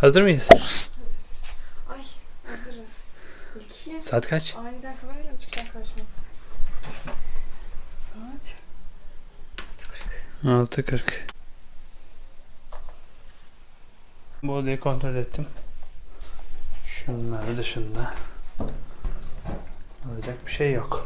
Hazır mıyız? Ay hazırız. İlkiye. Saat kaç? Aniden kamerayla mı çıkacaksın karşıma? Saat. 6.40 Bu odayı kontrol ettim. Şunlar dışında alacak bir şey yok.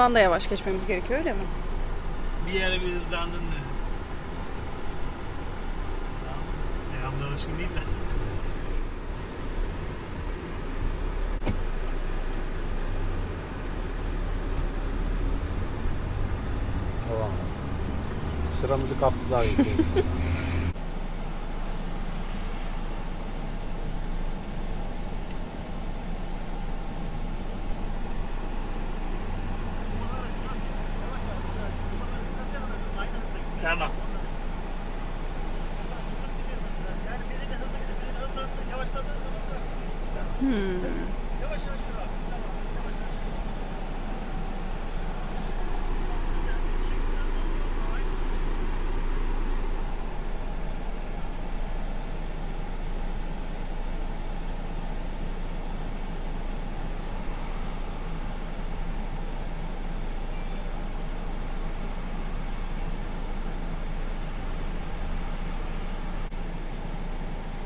Bundan da yavaş geçmemiz gerekiyor öyle mi? Bir yere bir hızlandın da. Tamam. Devamlı alışkın değil de. Tamam. Sıramızı kaptılar. Tamam.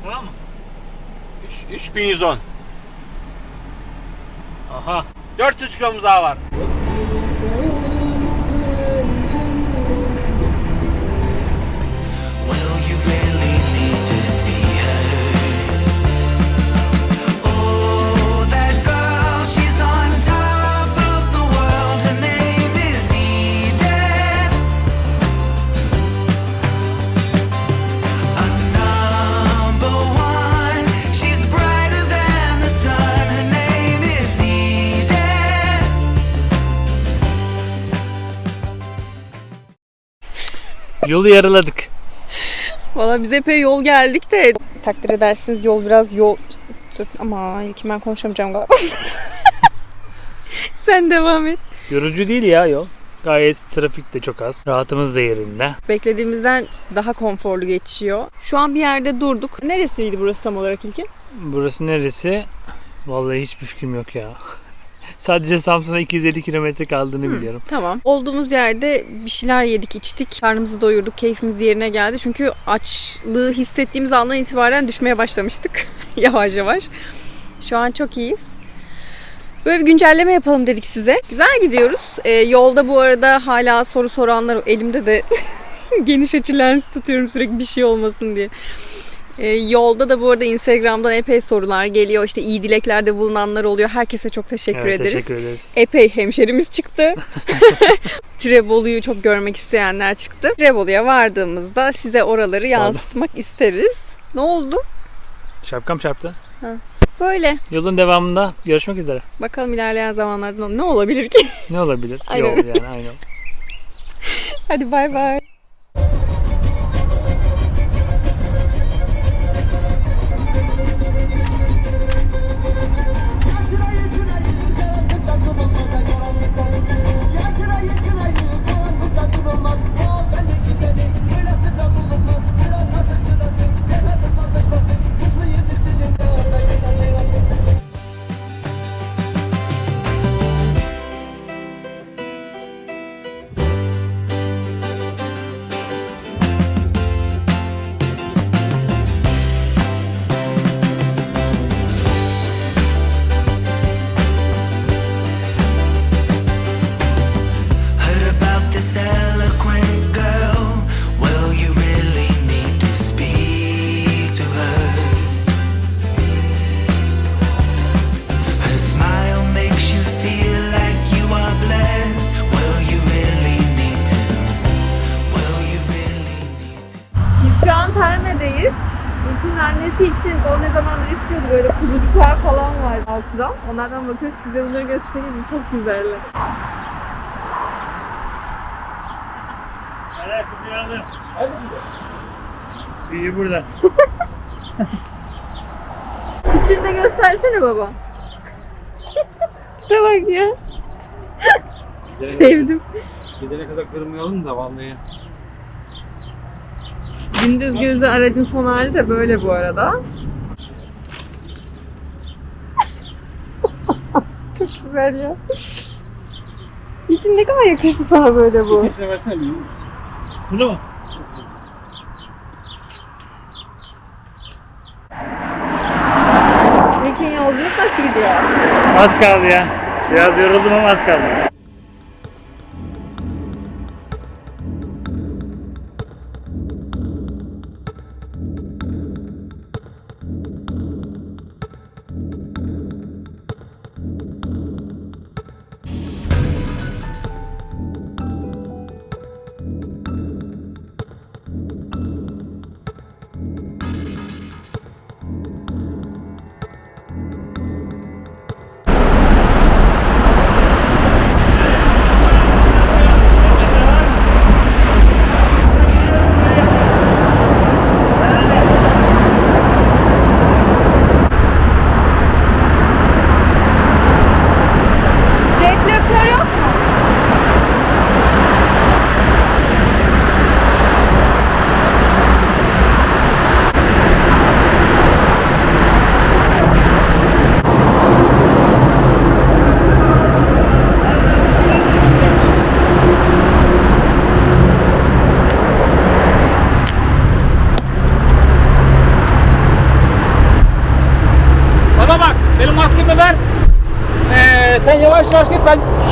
Tamam mı? 3110. Aha. 400 kilomuz daha var. Yolu yarıladık. Valla biz epey yol geldik de takdir edersiniz yol biraz yol... Dur ama ilk ben konuşamayacağım galiba. Sen devam et. Yorucu değil ya yol. Gayet trafik de çok az. Rahatımız da yerinde. Beklediğimizden daha konforlu geçiyor. Şu an bir yerde durduk. Neresiydi burası tam olarak ilkin? Burası neresi? Vallahi hiçbir fikrim yok ya. Sadece Samsun'a 250 kilometre kaldığını biliyorum. Tamam. Olduğumuz yerde bir şeyler yedik, içtik. Karnımızı doyurduk, keyfimiz yerine geldi. Çünkü açlığı hissettiğimiz andan itibaren düşmeye başlamıştık. yavaş yavaş. Şu an çok iyiyiz. Böyle bir güncelleme yapalım dedik size. Güzel gidiyoruz. Ee, yolda bu arada hala soru soranlar elimde de geniş açı lens tutuyorum sürekli bir şey olmasın diye. Ee, yolda da bu arada Instagram'dan epey sorular geliyor. İşte iyi dileklerde bulunanlar oluyor. Herkese çok teşekkür Evet, ederiz Teşekkür ederiz. epey hemşerimiz çıktı. Trebolu'yu çok görmek isteyenler çıktı. Trebolu'ya vardığımızda size oraları yansıtmak isteriz. Ne oldu? Şapkam çarptı. Böyle. Yolun devamında görüşmek üzere. Bakalım ilerleyen zamanlarda ne olabilir ki? Ne olabilir? Aynen. Yol yani aynı. Hadi bay bay. Tünel'deyiz. İlkin annesi için o ne zamandır istiyordu böyle kuzucuklar falan var alçıdan. Onlardan bakıyoruz size bunları göstereyim. Çok güzeller. Hadi kızı yardım. Büyü burada. Küçüğünü de göstersene baba. Şuna bak ya. Sevdim. Gidene kadar kırmayalım da vallahi. Gündüz gözü aracın son hali de böyle bu arada. Çok güzel ya. İlkin ne kadar yakıştı sana böyle bu. İkisini versene bir. Burada mı? İlkin yolculuk nasıl gidiyor? Az kaldı ya. Biraz yoruldum ama az kaldı.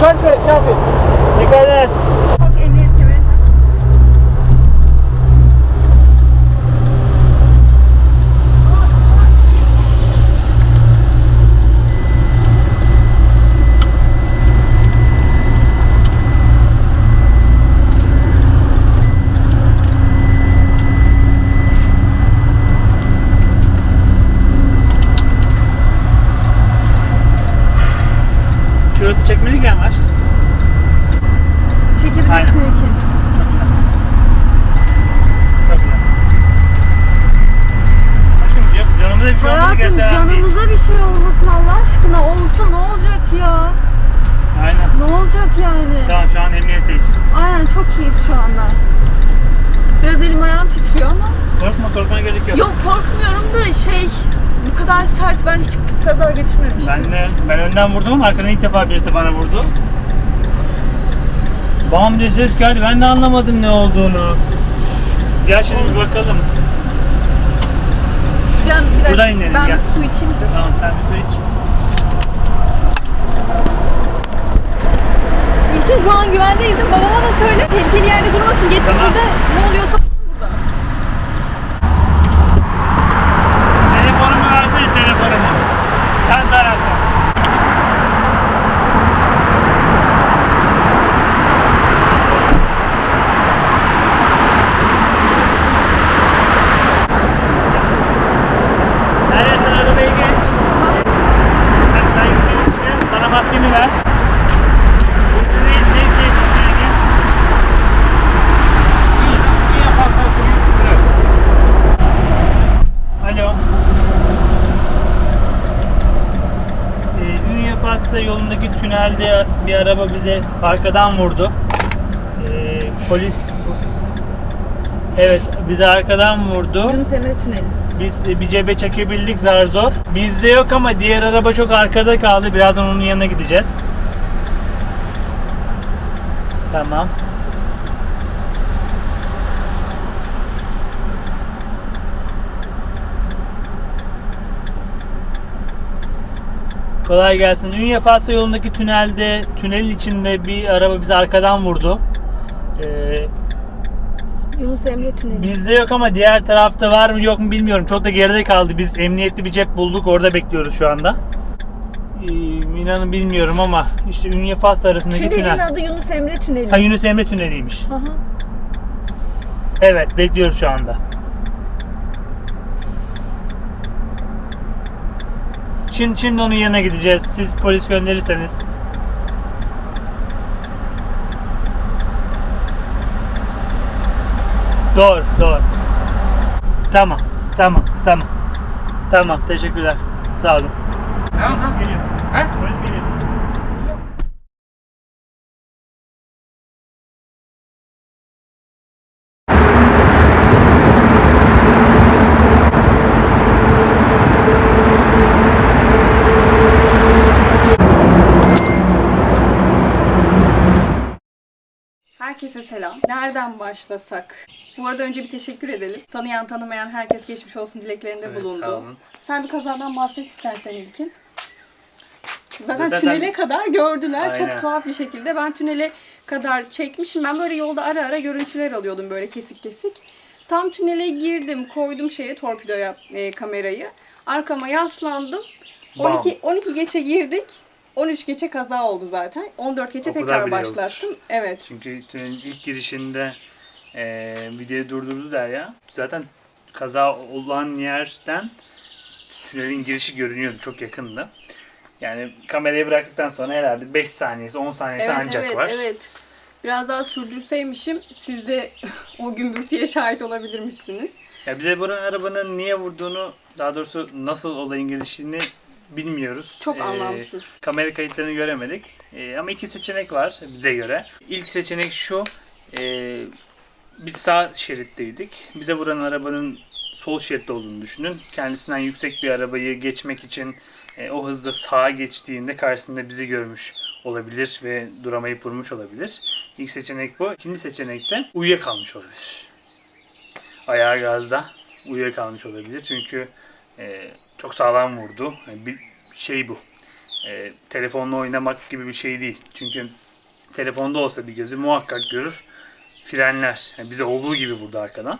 Git ben düşerse şey yapayım. Dikkat et. Bak emniyet kemeri. Şurası çekmelik ya aşk. Çekebilirsin Aynen. İlkin. Çok güzel. Aşkım can- canımıza Hayatım gerçekten değil. canımıza bir şey olmasın Allah aşkına. Olsa ne olacak ya? Aynen. Ne olacak yani? Tamam şu an emniyetteyiz. Aynen çok iyiyiz şu anda. Biraz elim ayağım titriyor ama. Korkma korkmana gerek yok. Yok korkmuyorum da şey bu kadar sert ben hiç kaza geçirmemiştim. Ben de ben önden vurdum ama arkadan ilk defa birisi bana vurdu. Bam diye ses geldi. Ben de anlamadım ne olduğunu. Gel şimdi bakalım. Ben, bir dakika, inelim, ben gel. bir su içeyim dur. Tamam sen bir su iç. İlkin şu an güvendeyiz. Babama da söyle. Tehlikeli yerde durmasın. Getir Tamam. burada ne oluyorsa burada. Telefonumu versene telefonumu. Tarafta. Neredesin arabaya geç. Sen sen yukarı çıkın. Bana maskemi ver. Bu ne, ne şey ne? Niye fazla sürüyor? Alo. Ee, Ünye Fatsa yolundaki tünelde bir araba bize arkadan vurdu. Ee, polis Evet, bizi arkadan vurdu. Yunus Emre Tüneli. Biz e, bir cebe çekebildik zar zor. Bizde yok ama diğer araba çok arkada kaldı. Birazdan onun yanına gideceğiz. Tamam. Kolay gelsin. Ünye Fatsa yolundaki tünelde, tünelin içinde bir araba bizi arkadan vurdu. Ee, Yunus Emre Tüneli. Bizde yok ama diğer tarafta var mı yok mu bilmiyorum. Çok da geride kaldı. Biz emniyetli bir cep bulduk. Orada bekliyoruz şu anda. Ee, inanın bilmiyorum ama işte Ünye Fas arasındaki Tünelin tünel. adı Yunus Emre Tüneli. Ha Yunus Emre tüneliymiş. Aha. Evet bekliyoruz şu anda. Şimdi, şimdi onun yanına gideceğiz. Siz polis gönderirseniz. Doğru, doğru. Tamam, tamam, tamam. Tamam, teşekkürler. Sağ olun. Tamam tamam. Geliyor. He? Polis geliyor. Herkese selam. Nereden başlasak? Bu arada önce bir teşekkür edelim. Tanıyan tanımayan herkes geçmiş olsun dileklerinde Evet, bulundu. sağ olun. Sen bir kazadan bahset istersen İlkin. Zaten, Zaten tünele kadar gördüler. Aynen. Çok tuhaf bir şekilde. Ben tünele kadar çekmişim. Ben böyle yolda ara ara görüntüler alıyordum böyle kesik kesik. Tam tünele girdim, koydum şeye torpidoya e, kamerayı. Arkama yaslandım. Bam. 12 12 geçe girdik. 13 geçe kaza oldu zaten. 14 geçe O tekrar yoktur. başlattım. Evet. Çünkü tünelin ilk girişinde e, videoyu durdurdu der ya. Zaten kaza olan yerden tünelin girişi görünüyordu. Çok yakındı. Yani kamerayı bıraktıktan sonra herhalde 5 saniyesi 10 saniyesi Evet ancak evet var. evet. Biraz daha sürdürseymişim siz de o gümbürtüye şahit olabilirmişsiniz. Ya bize vuran arabanın niye vurduğunu daha doğrusu nasıl olayın gelişini bilmiyoruz. Çok Ee, anlamsız. Kamera kayıtlarını göremedik. Ee, ama iki seçenek var bize göre. İlk seçenek şu. ee, biz sağ şeritteydik. Bize vuran arabanın sol şeritte olduğunu düşünün. Kendisinden yüksek bir arabayı geçmek için e, o hızda sağa geçtiğinde karşısında bizi görmüş olabilir ve duramayıp vurmuş olabilir. İlk seçenek bu. İkinci seçenek de uyuyakalmış olabilir. Ayağı gazda uyuyakalmış olabilir. Çünkü e, çok sağlam vurdu. Yani bir şey bu. E, telefonla oynamak gibi bir şey değil. Çünkü telefonda olsa bir gözü muhakkak görür. Frenler. Yani bize olduğu gibi vurdu arkadan.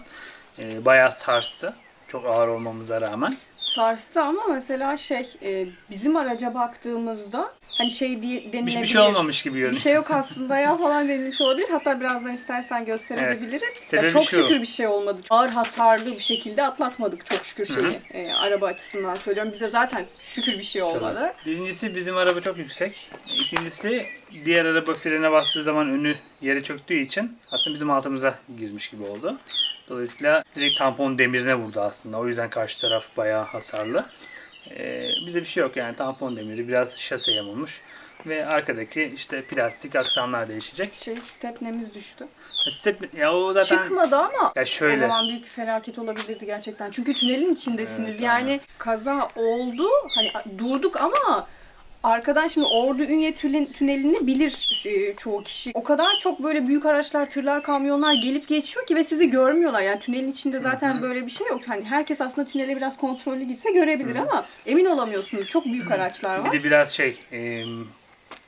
E, bayağı sarstı. Çok ağır olmamıza rağmen. Sarstı ama mesela şey e, bizim araca baktığımızda hani şey diye denilebilir. Hiçbir şey olmamış gibi Bir görünüyor. şey yok aslında ya falan denilmiş olabilir. Hatta birazdan istersen gösterebiliriz. Ya Sebebi çok şu. şükür bir şey olmadı. Ağır hasarlı bir şekilde atlatmadık çok şükür şeyi. Hı E, araba açısından söylüyorum. Bize zaten şükür bir şey olmadı. Birincisi bizim araba çok yüksek. İkincisi diğer araba frene bastığı zaman önü yere çöktüğü için aslında bizim altımıza girmiş gibi oldu. Dolayısıyla direkt tampon demirine vurdu aslında. O yüzden karşı taraf bayağı hasarlı. Ee, bize bir şey yok yani tampon demiri biraz şase yamulmuş. Ve arkadaki işte plastik aksamlar değişecek. Şey stepnemiz düştü. Step, ya o zaten Çıkmadı ama ya o şöyle zaman büyük bir felaket olabilirdi gerçekten. Çünkü tünelin içindesiniz. Evet, yani kaza oldu. Hani durduk ama arkadan şimdi Ordu Ünye tünelini bilir e, çoğu kişi. O kadar çok böyle büyük araçlar, tırlar, kamyonlar gelip geçiyor ki ve sizi görmüyorlar. Yani tünelin içinde zaten böyle bir şey yok. Hani herkes aslında tünele biraz kontrollü girse görebilir ama emin olamıyorsunuz. Çok büyük araçlar var. bir de biraz şey e,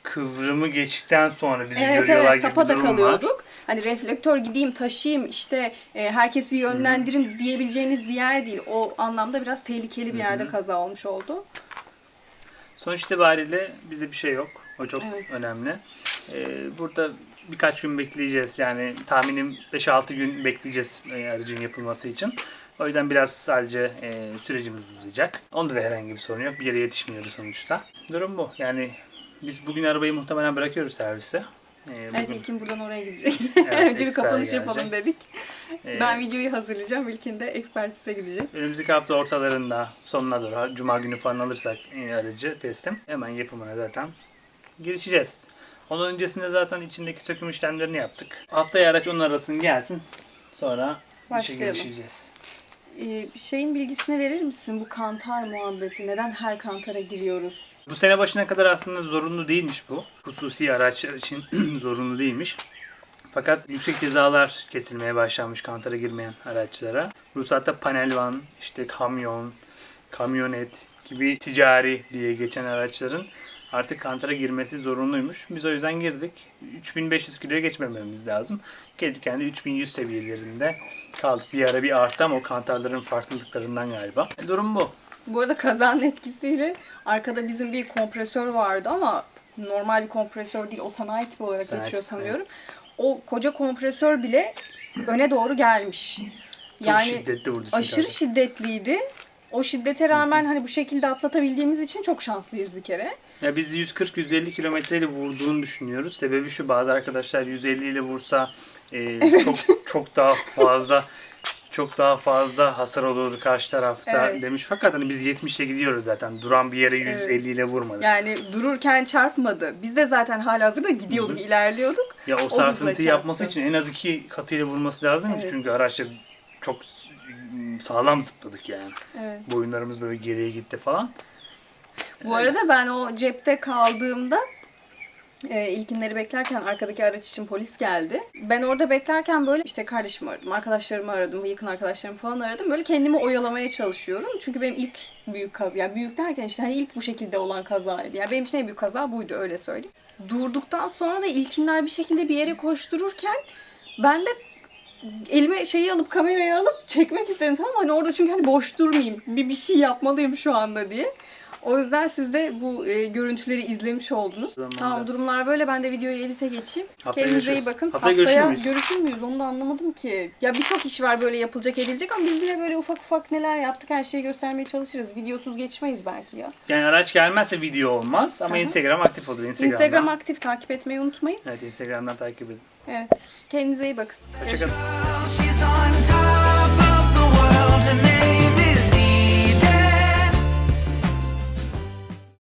kıvrımı geçtikten sonra bizi Evet görüyorlar evet gibi sapa da durum var. kalıyorduk. Hani reflektör gideyim taşıyayım işte e, herkesi yönlendirin diyebileceğiniz bir yer değil. O anlamda biraz tehlikeli bir yerde kaza olmuş oldu. Sonuç itibariyle bize bir şey yok. O çok Evet. önemli. Ee, burada birkaç gün bekleyeceğiz. Yani tahminim 5-6 gün bekleyeceğiz e, aracın yapılması için. O yüzden biraz sadece e, sürecimiz uzayacak. Onda da herhangi bir sorun yok. Bir yere yetişmiyoruz sonuçta. Durum bu. Yani biz bugün arabayı muhtemelen bırakıyoruz servise. Ee, Evet bugün, İlkin buradan oraya gidecek. Evet, Önce bir kapanış gelecek. yapalım dedik. e, Ben videoyu hazırlayacağım. İlkin de ekspertize gidecek. Önümüzdeki hafta ortalarında sonuna doğru Cuma günü falan alırsak e, aracı teslim hemen yapımına zaten girişeceğiz. Onun öncesinde zaten içindeki söküm işlemlerini yaptık. Haftaya araç onun arasın gelsin. Sonra işe Başlayalım. girişeceğiz. Ee, şeyin bilgisini verir misin bu kantar muhabbeti? Neden her kantara giriyoruz? Bu sene başına kadar aslında zorunlu değilmiş bu. Hususi araçlar için zorunlu değilmiş. Fakat yüksek cezalar kesilmeye başlanmış kantara girmeyen araçlara. Ruhsatta panel van, işte kamyon, kamyonet gibi ticari diye geçen araçların artık kantara girmesi zorunluymuş. Biz o yüzden girdik. 3500 kiloya geçmememiz lazım. Kendi kendi 3100 seviyelerinde kaldık. Bir ara bir arttı ama o kantarların farklılıklarından galiba. Durum bu. Bu arada kazanın etkisiyle arkada bizim bir kompresör vardı ama normal bir kompresör değil. O sanayi tipi olarak Sanayi geçiyor tipi, sanıyorum. O koca kompresör bile öne doğru gelmiş. Çok Yani şiddetli vurdu aşırı şiddetliydi. o şiddete rağmen hani bu şekilde atlatabildiğimiz için çok şanslıyız bir kere. Ya biz 140-150 kilometreyle vurduğunu düşünüyoruz. Sebebi şu bazı arkadaşlar 150 ile vursa e, çok çok daha fazla çok daha fazla hasar olurdu karşı tarafta Evet. demiş. Fakat hani biz 70 ile gidiyoruz zaten. Duran bir yere 150 ile vurmadık. Yani dururken çarpmadı. Biz de zaten halihazırda gidiyorduk, ilerliyorduk. Ya o hızla sarsıntı yapması için en az iki katıyla vurması lazım ki Evet. çünkü araçta çok sağlam zıpladık yani. Evet. Boyunlarımız böyle geriye gitti falan. Bu arada ben o cepte kaldığımda e, ilkinleri beklerken arkadaki araç için polis geldi. Ben orada beklerken böyle işte kardeşimi aradım, arkadaşlarımı aradım, yakın arkadaşlarımı falan aradım. Böyle kendimi oyalamaya çalışıyorum. Çünkü benim ilk büyük kaza, yani büyük derken işte hani ilk bu şekilde olan kazaydı. Yani benim için en büyük kaza buydu öyle söyleyeyim. Durduktan sonra da ilkinler bir şekilde bir yere koştururken ben de elime şeyi alıp kamerayı alıp çekmek istedim tamam? Hani orada çünkü hani boş durmayayım. Bir bir şey yapmalıyım şu anda diye. O yüzden siz de bu e, görüntüleri izlemiş oldunuz. Zamanında. Tamam durumlar böyle. Ben de videoyu edite geçeyim. Haftaya Kendinize iyi görüşürüz. bakın. Haftaya görüşür müyüz? görüşür müyüz? Onu da anlamadım ki. Ya birçok iş var böyle yapılacak edilecek ama biz yine böyle ufak ufak neler yaptık her şeyi göstermeye çalışırız. Videosuz geçmeyiz belki ya. Yani araç gelmezse video olmaz ama Hı hı. Instagram aktif olur. Instagram'dan. Instagram aktif takip etmeyi unutmayın. Evet Instagram'dan takip edin. Evet. Kendinize iyi bakın. Hoşçakalın.